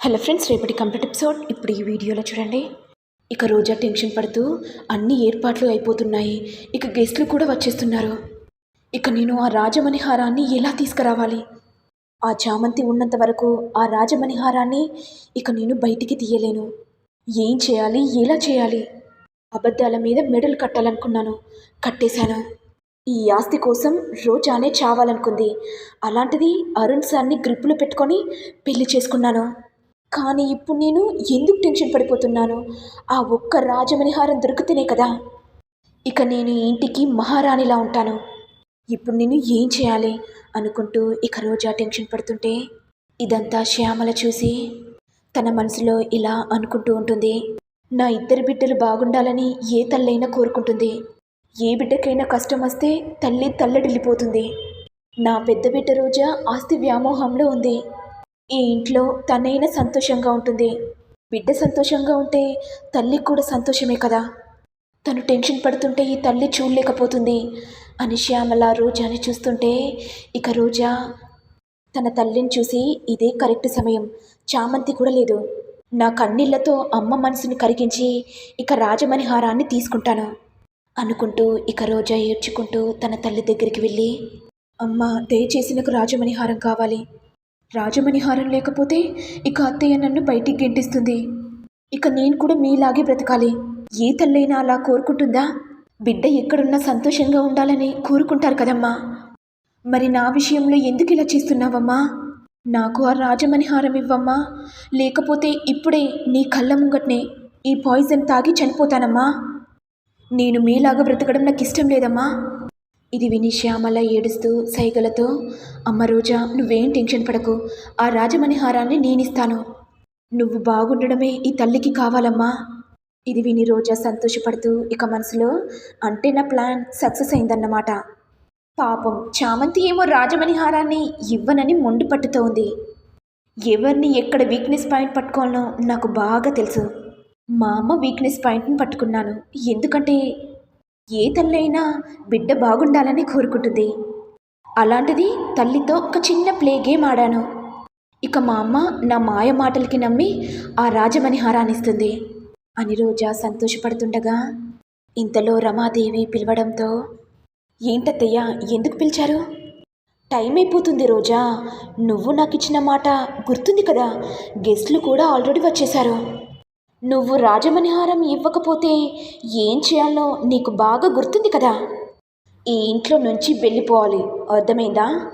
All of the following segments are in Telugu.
హలో ఫ్రెండ్స్ రేపటి కంప్లీట్ ఎపిసోడ్. ఇప్పుడు ఈ వీడియోలో చూడండి. ఇక రోజా టెన్షన్ పడుతూ అన్ని ఏర్పాట్లు అయిపోతున్నాయి. ఇక గెస్ట్లు కూడా వచ్చేస్తున్నారు. ఇక నేను ఆ రాజమణిహారాన్ని ఎలా తీసుకురావాలి? ఆ చామంతి ఉన్నంత వరకు ఆ రాజమణిహారాన్ని ఇక నేను బయటికి తీయలేను. ఏం చేయాలి? ఎలా చేయాలి? అబద్ధాల మీద మెడలు కట్టాలనుకున్నాను. కట్టేశాను. ఈ ఆస్తి కోసం రోజానే చావాలనుకుంది. అలాంటిది అరుణ్ సార్ని గ్రిప్పులు పెట్టుకొని పెళ్ళి చేసుకున్నాను. కానీ ఇప్పుడు నేను ఎందుకు టెన్షన్ పడిపోతున్నాను? ఆ ఒక్క రాజమణిహారం దొరికితేనే కదా. ఇక నేను ఇంటికి మహారాణిలా ఉంటాను. ఇప్పుడు నేను ఏం చేయాలి? అనుకుంటూ ఇక రోజా టెన్షన్ పడుతుంటే ఇదంతా శ్యామల చూసి తన మనసులో ఇలా అనుకుంటూ ఉంటుంది. నా ఇద్దరు బిడ్డలు బాగుండాలని ఏ తల్లైనా కోరుకుంటుంది. ఏ బిడ్డకైనా కష్టం వస్తే తల్లి తల్లడిల్లిపోతుంది. నా పెద్ద బిడ్డ రోజా ఆస్తి వ్యామోహంలో ఉంది. ఈ ఇంట్లో తనైనా సంతోషంగా ఉంటుంది. బిడ్డ సంతోషంగా ఉంటే తల్లికి కూడా సంతోషమే కదా. తను టెన్షన్ పడుతుంటే ఈ తల్లి చూడలేకపోతుంది అని శ్యామల రోజాని చూస్తుంటే ఇక రోజా తన తల్లిని చూసి ఇదే కరెక్ట్ సమయం. చామంతి కూడా లేదు. నా కన్నీళ్ళతో అమ్మ మనసుని కరిగించి ఇక రాజమణిహారాన్ని తీసుకుంటాను అనుకుంటూ ఇక రోజా ఏడ్చుకుంటూ తన తల్లి దగ్గరికి వెళ్ళి అమ్మ దయచేసి నాకు రాజమణిహారం కావాలి. రాజమణిహారం లేకపోతే ఇక అత్తయ్య నన్ను బయటికి గెంటిస్తుంది. ఇక నేను కూడా మీలాగే బ్రతకాలి. ఏ తల్లైనా అలా కోరుకుంటుందా? బిడ్డ ఎక్కడున్నా సంతోషంగా ఉండాలని కోరుకుంటారు కదమ్మా. మరి నా విషయంలో ఎందుకు ఇలా చేస్తున్నావమ్మా? నాకు ఆ రాజమణిహారం ఇవ్వమ్మా. లేకపోతే ఇప్పుడే నీ కళ్ళ ముంగట్నే ఈ పాయిజన్ తాగి చనిపోతానమ్మా. నేను మీలాగా బ్రతకడం నాకు ఇష్టం లేదమ్మా. ఇది విని శ్యామల ఏడుస్తూ సైగలతో అమ్మ రోజా నువ్వేం టెన్షన్ పడకు. ఆ రాజమణిహారాన్ని నేనిస్తాను. నువ్వు బాగుండడమే ఈ తల్లికి కావాలమ్మా ఇది విని రోజా సంతోషపడుతూ ఇక మనసులో అంటే నా ప్లాన్ సక్సెస్ అయిందన్నమాట. పాపం చామంతి ఏమో రాజమణిహారాన్ని ఇవ్వనని మొండి పట్టుతోంది. ఎవరిని ఎక్కడ వీక్నెస్ పాయింట్ పట్టుకోవాలో నాకు బాగా తెలుసు. మా అమ్మ వీక్నెస్ పాయింట్ని పట్టుకున్నాను. ఎందుకంటే ఏ తల్లైనా బిడ్డ బాగుండాలని కోరుకుంటుంది. అలాంటిది తల్లితో ఒక చిన్న ప్లే గేమ్ ఆడాను. ఇక మా అమ్మ నా మాయ మాటలకి నమ్మి ఆ రాజమణిహారాన్నిస్తుంది. అని రోజా సంతోషపడుతుండగా ఇంతలో రమాదేవి పిలవడంతో ఏంటత్తయ్య ఎందుకు పిలిచారు? టైం అయిపోతుంది రోజా. నువ్వు నాకు ఇచ్చిన మాట గుర్తుంది కదా. గెస్ట్లు కూడా ఆల్రెడీ వచ్చేశారు. నువ్వు రాజమణిహారం ఇవ్వకపోతే ఏం చేయాలో నీకు బాగా గుర్తుంది కదా? ఈ ఇంట్లో నుంచి వెళ్ళిపోవాలి. అర్థమైందా?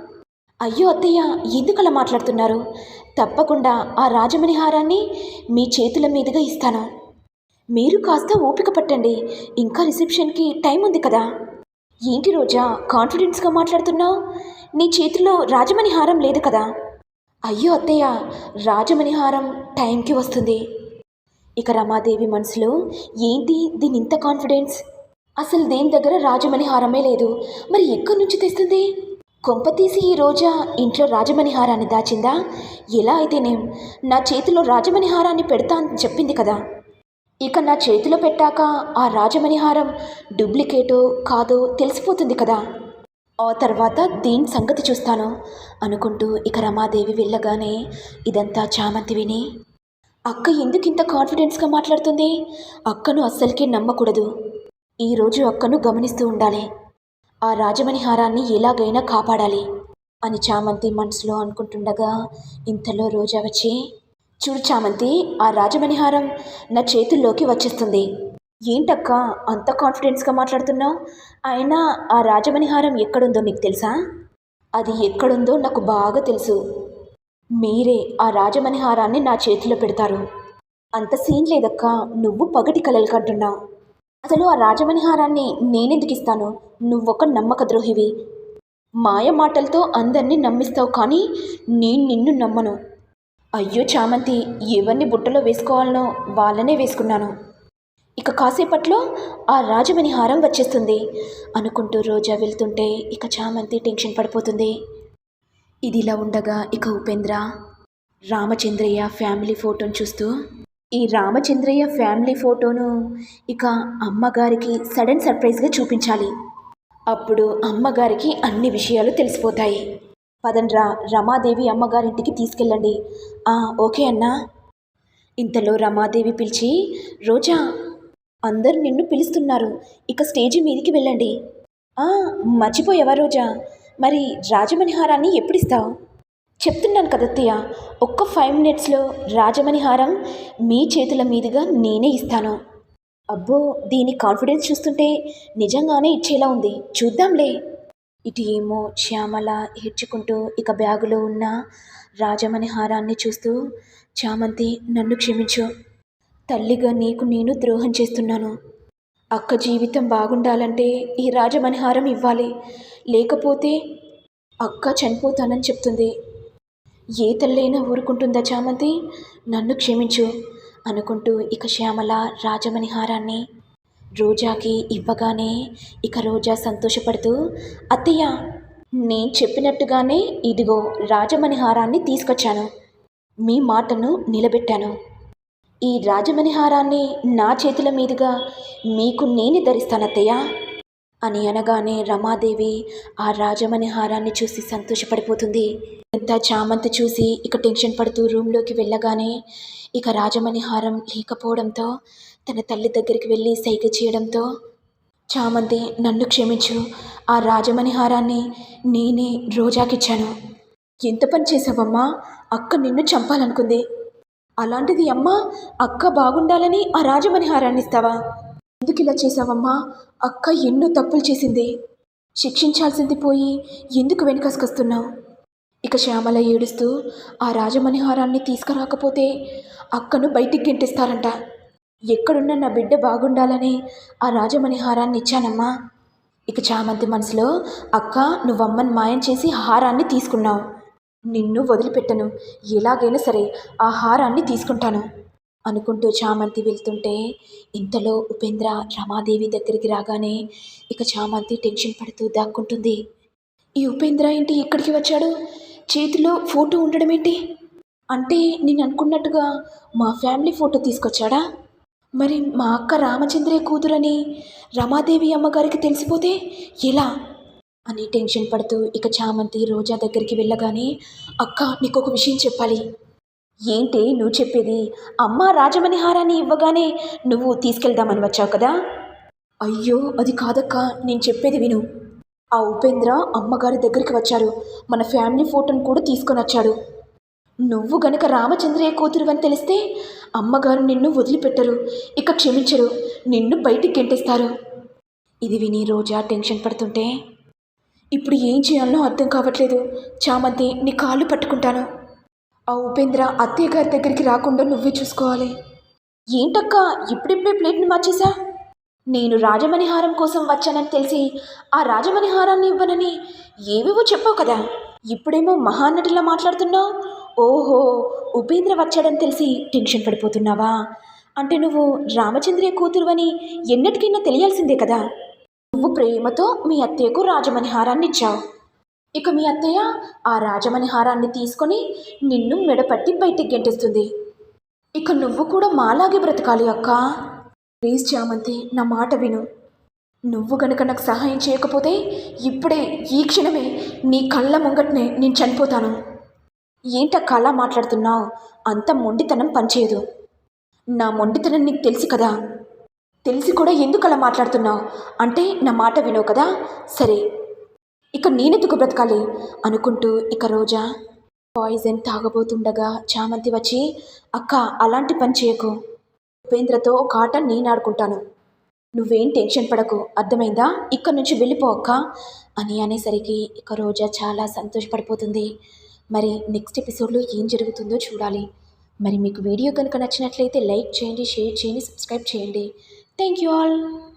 అయ్యో అత్తయ్య ఎందుకలా మాట్లాడుతున్నారు? తప్పకుండా ఆ రాజమణిహారాన్ని మీ చేతుల మీదుగా ఇస్తాను. మీరు కాస్త ఓపిక పట్టండి. ఇంకా రిసెప్షన్కి టైం ఉంది కదా? ఏంటి రోజా కాన్ఫిడెన్స్గా మాట్లాడుతున్నావు? నీ చేతిలో రాజమణిహారం లేదు కదా? అయ్యో అత్తయ్య రాజమణిహారం టైంకి వస్తుంది. ఇక రమాదేవి మనసులో ఏంటి దీని ఇంత కాన్ఫిడెన్స్ అసలు దేని దగ్గర రాజమణిహారమే లేదు. మరి ఎక్కడి నుంచి తెస్తుంది? కొంప తీసి ఈ రోజా ఇంట్లో రాజమణిహారాన్ని దాచిందా? ఎలా అయితేనేం? నా చేతిలో రాజమణిహారాన్ని పెడతా అని చెప్పింది కదా. ఇక నా చేతిలో పెట్టాక ఆ రాజమణిహారం డూప్లికేటో కాదో తెలిసిపోతుంది కదా. ఆ తర్వాత దీని సంగతి చూస్తాను? అనుకుంటూ ఇక రమాదేవి వెళ్ళగానే ఇదంతా చామంతి విని అక్క ఎందుకు ఇంత కాన్ఫిడెన్స్గా మాట్లాడుతుంది? అక్కను అస్సలకే నమ్మకూడదు. ఈరోజు అక్కను గమనిస్తూ ఉండాలి. ఆ రాజమణిహారాన్ని ఎలాగైనా కాపాడాలి అని చామంతి మనసులో అనుకుంటుండగా ఇంతలో రోజా వచ్చి చూడు చామంతి ఆ రాజమణిహారం నా చేతుల్లోకి వచ్చేస్తుంది. ఏంటక్క అంత కాన్ఫిడెన్స్గా మాట్లాడుతున్నావు? అయినా ఆ రాజమణిహారం ఎక్కడుందో నీకు తెలుసా? అది ఎక్కడుందో నాకు బాగా తెలుసు. మీరే ఆ రాజమణిహారాన్ని నా చేతిలో పెడతారు. అంత సీన్ లేదక్క నువ్వు పగటి కలలు కంటున్నావు అసలు ఆ రాజమణిహారాన్ని నేనెందుకు ఇస్తాను నువ్వొక నమ్మక ద్రోహివి. మాయ మాటలతో అందరినీ నమ్మిస్తావు కానీ నేను నిన్ను నమ్మను. అయ్యో చామంతి ఎవరిని బుట్టలో వేసుకోవాలనో వాళ్ళనే వేసుకున్నాను. ఇక కాసేపట్లో ఆ రాజమణిహారం వచ్చేస్తుంది. అనుకుంటూ రోజా వెళ్తుంటే ఇక చామంతి టెన్షన్ పడిపోతుంది. ఇదిలా ఉండగా ఇక ఉపేంద్ర రామచంద్రయ్య ఫ్యామిలీ ఫోటోను చూస్తూ ఈ రామచంద్రయ్య ఫ్యామిలీ ఫోటోను ఇక అమ్మగారికి సడన్ సర్ప్రైజ్గా చూపించాలి. అప్పుడు అమ్మగారికి అన్ని విషయాలు తెలిసిపోతాయి. పదండ్రా రమాదేవి అమ్మగారింటికి తీసుకెళ్ళండి. "ఆ, ఓకే అన్నా. ఇంతలో రమాదేవి పిలిచి రోజా అందరు నిన్ను పిలుస్తున్నారు. ఇక స్టేజి మీదికి వెళ్ళండి. మర్చిపోయావా రోజా? మరి రాజమణిహారాన్ని ఎప్పుడిస్తావు? చెప్తున్నాను కదత్తయ్య ఒక్క ఫైవ్ మినిట్స్లో రాజమణిహారం మీ చేతుల మీదుగా నేనే ఇస్తాను. అబ్బో దీని కాన్ఫిడెన్స్ చూస్తుంటే నిజంగానే ఇచ్చేలా ఉంది. చూద్దాంలే. ఇటు ఏమో శ్యామల ఏడ్చుకుంటూ ఇక బ్యాగులో ఉన్న రాజమణిహారాన్ని చూస్తూ చామంతి నన్ను క్షమించు. తల్లిగా నీకు నేను ద్రోహం చేస్తున్నాను. అక్క జీవితం బాగుండాలంటే ఈ రాజమణిహారం ఇవ్వాలి. లేకపోతే అక్క చనిపోతానని చెప్తుంది. ఏ తల్లైనా ఊరుకుంటుందా చామంతి? నన్ను క్షమించు అనుకుంటూ ఇక శ్యామల రాజమణిహారాన్ని రోజాకి ఇవ్వగానే ఇక రోజా సంతోషపడుతూ అత్తయ్య నేను చెప్పినట్టుగానే ఇదిగో రాజమణిహారాన్ని తీసుకొచ్చాను. మీ మాటను నిలబెట్టాను. ఈ రాజమణిహారాన్ని నా చేతుల మీదుగా మీకు నేను ధరిస్తానత్తయ్యా. అని అనగానే రమాదేవి ఆ రాజమణి హారాన్ని చూసి సంతోషపడిపోతుంది. ఎంత చామంతి చూసి ఇక టెన్షన్ పడుతూ రూమ్లోకి వెళ్ళగానే ఇక రాజమణి హారం లేకపోవడంతో తన తల్లి దగ్గరికి వెళ్ళి సైగ చేయడంతో చామంతి నన్ను క్షమించు ఆ రాజమణి హారాన్ని నేనే రోజాకిచ్చాను. ఎంత పని చేసావమ్మా అక్క నిన్ను చంపాలనుకుంది. అలాంటిది అమ్మ అక్క బాగుండాలని ఆ రాజమణి హారాన్ని ఇస్తావా? ఎందుకు ఇలా చేసావమ్మా అక్క ఎన్నో తప్పులు చేసింది. శిక్షించాల్సింది పోయి ఎందుకు వెనుకసుకొస్తున్నావు? ఇక శ్యామల ఏడుస్తూ ఆ రాజమణిహారాన్ని తీసుకురాకపోతే అక్కను బయటికి గెంటిస్తారంట. ఎక్కడున్న నా బిడ్డ బాగుండాలని ఆ రాజమణిహారాన్ని ఇచ్చానమ్మా. ఇక చామంతి మనసులో అక్క నువ్వమ్మని మాయం చేసి హారాన్ని తీసుకున్నావు. నిన్ను వదిలిపెట్టను. ఎలాగైనా సరే ఆ హారాన్ని తీసుకుంటాను. అనుకుంటూ చామంతి వెళ్తుంటే ఇంతలో ఉపేంద్ర రమాదేవి దగ్గరికి రాగానే ఇక చామంతి టెన్షన్ పడుతూ దాక్కుంటుంది. ఈ ఉపేంద్ర ఏంటి ఇక్కడికి వచ్చాడు? చేతిలో ఫోటో ఉండడం ఏంటి? అంటే నేను అనుకున్నట్టుగా మా ఫ్యామిలీ ఫోటో తీసుకొచ్చాడా? మరి మా అక్క రామచంద్రయ్య కూతురని రమాదేవి అమ్మగారికి తెలిసిపోతే ఎలా? అని టెన్షన్ పడుతూ ఇక చామంతి రోజా దగ్గరికి వెళ్ళగానే అక్క నీకు ఒక విషయం చెప్పాలి. ఏంటి నువ్వు చెప్పేది? అమ్మ రాజమణిహారాన్ని ఇవ్వగానే నువ్వు తీసుకెళ్దామని వచ్చావు కదా? అయ్యో అది కాదక్క నేను చెప్పేది విను. ఆ ఉపేంద్ర అమ్మగారి దగ్గరికి వచ్చారు. మన ఫ్యామిలీ ఫోటోను కూడా తీసుకొని వచ్చాడు. నువ్వు గనక రామచంద్రయ్య కూతురు అని తెలిస్తే అమ్మగారు నిన్ను వదిలిపెట్టరు. ఇక క్షమించరు. నిన్ను బయటికి గెంటేస్తారు. ఇది విని రోజా టెన్షన్ పడుతుంటే ఇప్పుడు ఏం చేయాలో అర్థం కావట్లేదు. చామంతి నీ కాళ్ళు పట్టుకుంటాను. ఆ ఉపేంద్ర అత్తయ్య గారి దగ్గరికి రాకుండా నువ్వే చూసుకోవాలి. ఏంటక్క ఇప్పుడిప్పుడే ప్లేట్ని మార్చేశా? నేను రాజమణిహారం కోసం వచ్చానని తెలిసి ఆ రాజమణిహారాన్ని ఇవ్వనని ఏవేవో చెప్పావు కదా. ఇప్పుడేమో మహానటిలా మాట్లాడుతున్నావు? ఓహో ఉపేంద్ర వచ్చాడని తెలిసి టెన్షన్ పడిపోతున్నావా? అంటే నువ్వు రామచంద్రయ్య కూతురు అని ఎన్నటికైనా తెలియాల్సిందే కదా. నువ్వు ప్రేమతో మీ అత్తయ్యకు రాజమణిహారాన్ని ఇచ్చావు. ఇక మీ అత్తయ్య ఆ రాజమణిహారాన్ని తీసుకొని నిన్ను మెడపట్టి బయటికి గెంటేస్తుంది. ఇక నువ్వు కూడా మాలాగే బ్రతకాలి అక్క. ప్లీజ్ చామంతి నా మాట విను. నువ్వు గనుక నాకు సహాయం చేయకపోతే ఇప్పుడే ఈ క్షణమే నీ కళ్ళ ముంగట్నే నేను చనిపోతాను. ఏంటక్క అలా మాట్లాడుతున్నావు? అంత మొండితనం పనిచేయదు. నా మొండితనం నీకు తెలుసు కదా. తెలిసి కూడా ఎందుకు అలా మాట్లాడుతున్నావు? అంటే నా మాట వినవు కదా? సరే. ఇక నేనెందుకు బ్రతకాలి? అనుకుంటూ ఇక రోజా పాయిజన్ తాగబోతుండగా చామంతి వచ్చి అక్క అలాంటి పని చేయకు. ఉపేంద్రతో ఒక ఆట నేను ఆడుకుంటాను. నువ్వేం టెన్షన్ పడకు. అర్థమైందా? ఇక్కడ నుంచి వెళ్ళిపో అక్క. అని అనేసరికి ఇక రోజా చాలా సంతోషపడిపోతుంది. మరి నెక్స్ట్ ఎపిసోడ్లో ఏం జరుగుతుందో చూడాలి. మరి మీకు వీడియో కనుక నచ్చినట్లయితే లైక్ చేయండి షేర్ చేయండి సబ్స్క్రైబ్ చేయండి. Thank you all.